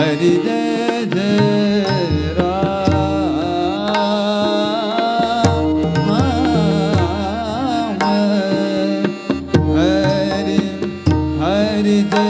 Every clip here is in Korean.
Hari செய்த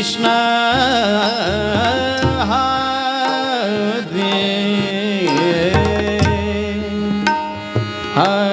ਕ੍ਰਿਸ਼ਨ ਹਰੇ ਹਰੇ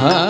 ಮಹಾ